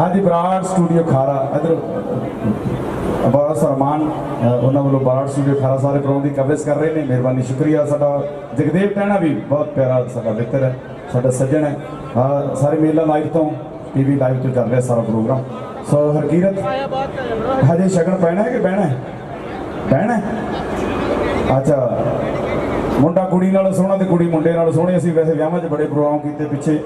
ਹਾਂਜੀ ਬਰਾੜ ਸਟੂਡੀਓ ਖਾਰਾ, ਇਧਰ ਬਹੁਤ ਸਨਮਾਨ ਉਹਨਾਂ ਵੱਲੋਂ ਬਰਾੜ ਸਟੂਡੀਓ ਖਾਰਾ ਸਾਰੇ ਪ੍ਰੋਗਰਾਮ ਦੀ ਕਵਰੇਜ ਕਰ ਰਹੇ ਨੇ। ਮਿਹਰਬਾਨੀ, ਸ਼ੁਕਰੀਆ। ਸਾਡਾ ਜਗਦੇਵ ਟਹਿਣਾ ਵੀ ਬਹੁਤ ਪਿਆਰਾ ਸਾਡਾ ਮਿੱਤਰ ਹੈ, ਸਾਡਾ ਸੱਜਣ ਹੈ। ਸਾਰੇ ਮੇਲਾ ਲਾਈਵ ਤੋਂ ਟੀਵੀ ਲਾਈਵ ਤੋਂ ਚੱਲ ਰਿਹਾ ਸਾਰਾ ਪ੍ਰੋਗਰਾਮ ਸੋ ਹਰਕੀਰਤ, ਹਜੇ ਸ਼ਗਨ ਪੈਣਾ ਹੈ ਕਿ ਬਹਿਣਾ ਹੈ? ਬਹਿਣਾ ਹੈ? ਅੱਛਾ, ਮੁੰਡਾ ਕੁੜੀ ਨਾਲ ਸੋਹਣਾ ਤੇ ਕੁੜੀ ਮੁੰਡੇ ਨਾਲ ਸੋਹਣੀ। ਅਸੀਂ ਵੈਸੇ ਵਿਆਹਾਂ 'ਚ ਬੜੇ ਪ੍ਰੋਗਰਾਮ ਕੀਤੇ ਪਿੱਛੇ।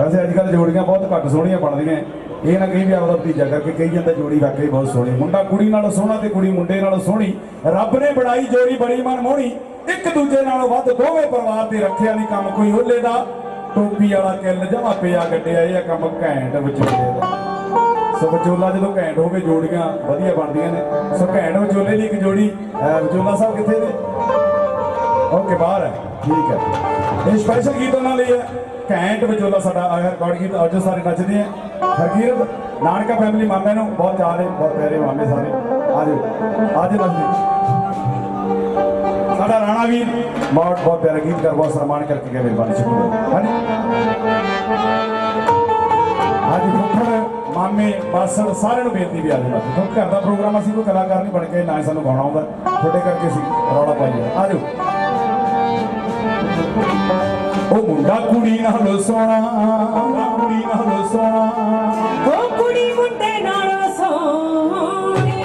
ਵੈਸੇ ਅੱਜ ਕੱਲ੍ਹ ਜੋੜੀਆਂ ਬਹੁਤ ਘੱਟ ਸੋਹਣੀਆਂ ਬਣਦੀਆਂ। ਇਹ ਨਾ ਕਹੀ ਵੀ ਆਪਦਾ ਭਤੀਜਾ ਕਰਕੇ ਕਹੀ ਜਾਂਦਾ, ਜੋੜੀ ਵਾਕਈ ਬਹੁਤ ਸੋਹਣੀ। ਮੁੰਡਾ ਕੁੜੀ ਨਾਲ ਸੋਹਣਾ ਤੇ ਕੁੜੀ ਮੁੰਡੇ ਨਾਲ ਸੋਹਣੀ। ਰੱਬ ਨੇ ਬਣਾਈ ਜੋੜੀ ਬੜੀ ਮਨਮੋਹਣੀ ਇੱਕ ਦੂਜੇ ਨਾਲੋਂ ਵੱਧ ਦੋਵੇਂ ਪਰਿਵਾਰ ਦੇ ਰੱਖਿਆ ਨਹੀਂ ਕੰਮ ਕੋਈ ਓਲੇ ਦਾ। ਟੋਪੀ ਵਾਲਾ ਕਿੱਲ ਜਮਾ ਪਿਆ ਗੱਡਿਆ ਇਹ ਆ ਕੰਮ ਘੈਂਟ ਵਿਚੋਲੇ ਦਾ। ਸੋ ਵਿਚੋਲਾ ਜਦੋਂ ਘੈਂਟ ਹੋ ਹੋਵੇ ਜੋੜੀਆਂ ਵਧੀਆ ਬਣਦੀਆਂ ਨੇ। ਸੋ ਘੈਂਟ ਵਿਚੋਲੇ ਦੀ ਇੱਕ ਜੋੜੀ ਵਿਚੋਲਾ ਸਾਹਿਬ ਕਿੱਥੇ ਨੇ? ਓਕੇ, ਬਾਹਰ ਹੈ। ਠੀਕ ਹੈ। ਇਹ ਸਪੈਸ਼ਲ ਗੀਤ ਉਹਨਾਂ ਲਈ ਹੈ। ਘੈਂਟ ਵਿਚੋਲਾ ਸਾਡਾ ਆਇਆ ਰਿਕਾਰਡ ਗੀਤ ਅੱਜ ਸਾਰੇ ਨੱਚਦੇ ਆ ਹਰਕੀਰਤ, ਨਾਨਕਾ ਫੈਮਿਲੀ ਮਾਮੇ ਨੂੰ ਬਹੁਤ ਚਾਹ ਨੇ ਬਹੁਤ ਪਿਆਰੇ ਮਾਮੇ ਸਾਰੇ। ਆਜੋ ਆਜੋ ਨੱਚਦੇ ਸਾਡਾ ਰਾਣਾ ਵੀਰ, ਬਹੁਤ ਬਹੁਤ ਪਿਆਰਾ ਗੀਤਕਾਰ, ਬਹੁਤ ਸਨਮਾਨ ਕਰਕੇ ਗਿਆ ਮਿਹਰਬਾਨੀ ਸ਼ੁਕਰੀਆ। ਹਾਂਜੀ। ਅੱਜ ਫੁੱਫੜ, ਮਾਮੇ ਮਾਸੜ ਸਾਰਿਆਂ ਨੂੰ ਬੇਨਤੀ ਵੀ ਆ ਜਾਣਾ ਕਿਉਂਕਿ ਘਰ ਦਾ ਪ੍ਰੋਗਰਾਮ ਅਸੀਂ ਕੋਈ ਕਲਾਕਾਰ ਨਹੀਂ ਬਣ ਕੇ ਨਾ ਹੀ ਸਾਨੂੰ ਗਾਉਣਾ ਆਉਂਦਾ। ਤੁਹਾਡੇ ਕਰਕੇ ਅਸੀਂ ਰੌਲਾ ਪਾਈਏ। ਆ ਜਾਓ। ਉਹ ਮੁੰਡਾ ਕੁੜੀ ਨਾਲ ਸੋਹਣਾ ਕੁੜੀ ਨਾਲ ਸੋਹਣਾ ਉਹ ਕੁੜੀ ਮੁੰਡੇ ਨਾਲ ਸੋਹਣੀ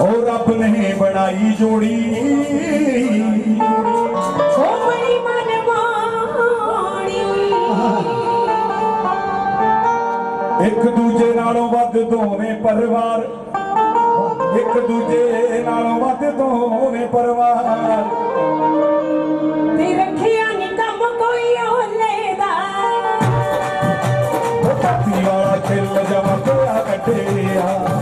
ਉਹ ਰੱਬ ਨੇ ਬਣਾਈ ਜੋੜੀ ਉਹ ਬੜੀ ਮਨਮਾਣੀ ਇੱਕ ਦੂਜੇ ਨਾਲੋਂ ਵੱਧ ਦੋਵੇਂ ਪਰਿਵਾਰ ਇੱਕ ਦੂਜੇ ਨਾਲੋਂ ਵੱਧ ਦੋਵੇਂ ਪਰਿਵਾਰ। ਤੇ ਰੱਖਿਆ ਨੀ ਕੰਮ ਕੋਈ ਓਲੇ ਦਾ। ਉਹ ਪਾਤੀ ਵਾਲਾ ਖਿੱਲ ਜਮਾ ਪਿਆ ਕੱਟਿਆ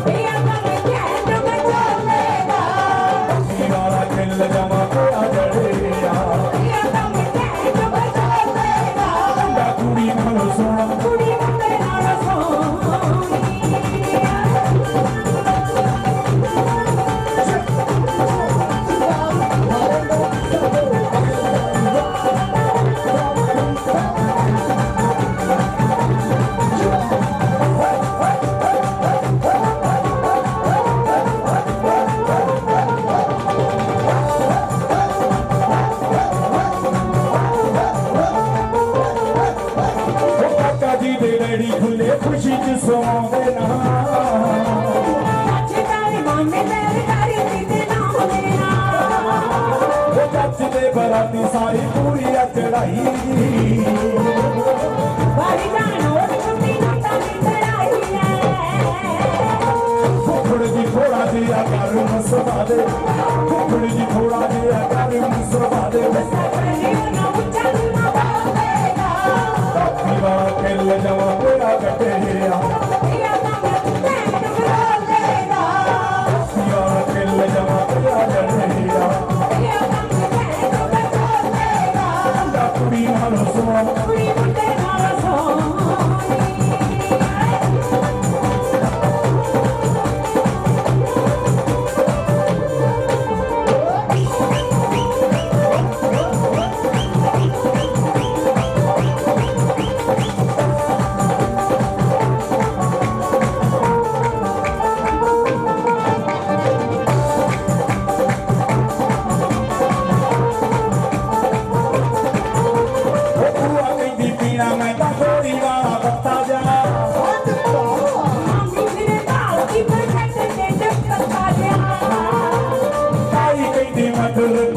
ਬਰਾਤੀ ਸਾਰੀ ਪੂਰੀ ਆ ਚੜਾਈ ਵਾਰੀ ਜਾਣੋ ਛੁੱਟੀ ਨਾ ਤਾਂ ਚੜਾਈ ਫੁੱਫੜ ਜੀ ਥੋੜਾ ਜਿਹਾ ਕਰ ਮਸਵਾ ਦੇ ਫੁੱਫੜ ਜੀ ਥੋੜਾ ਜਿਹਾ ਕਰ ਮਸਵਾ ਦੇ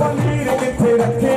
பொங்கி கிடக்கே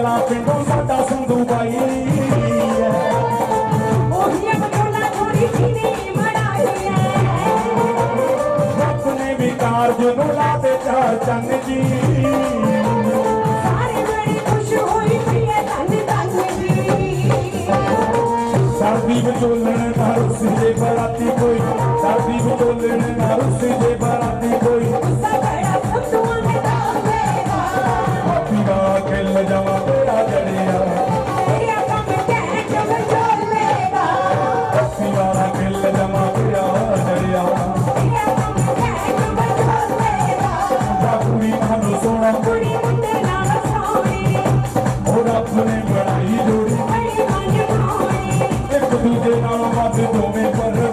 ਸਾਡਾ ਸੰਧੂ ਬਾਈ। ਹੈ ਉਹੀ ਬਟੋਲਾ ਥੋੜੀ ਜਿਹੀ ਮੜਾਈ ਐ। ਆਪਣੇ ਵੀ ਕਾਰਜ ਨੂੰ ਲਾਦੇ ਚਾਰ ਚੰਨ ਜੀ। ਸਾਰੇ ਬੜੀ ਖੁਸ਼ ਹੋਈ ਪਈਏ ਧੰਨ ਧੰਨ ਜੀ। ਸਰਦੀ ਵਿਚੋਲਣ ਨਾ ਰੁੱਸੀ ਬਰਾਤੀ ਕੋਈ ਸਰਦੀ ਵਿਚੋਲਣ ਨਾ ਰੁੱਸੀ ਦੂਜੇ ਨਾਲ ਵੱਧ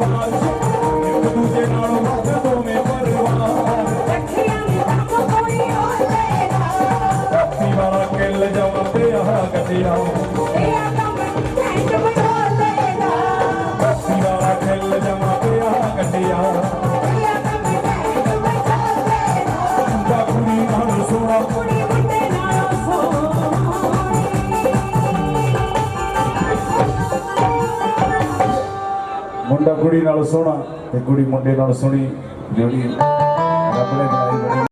ਕੁੜੀ ਨਾਲ ਸੋਹਣਾ ਤੇ ਕੁੜੀ ਮੁੰਡੇ ਨਾਲ ਸੋਹਣੀ ਜੋੜੀ ਰੱਬ ਨੇ ਬਣਾਈ ਬੜੀ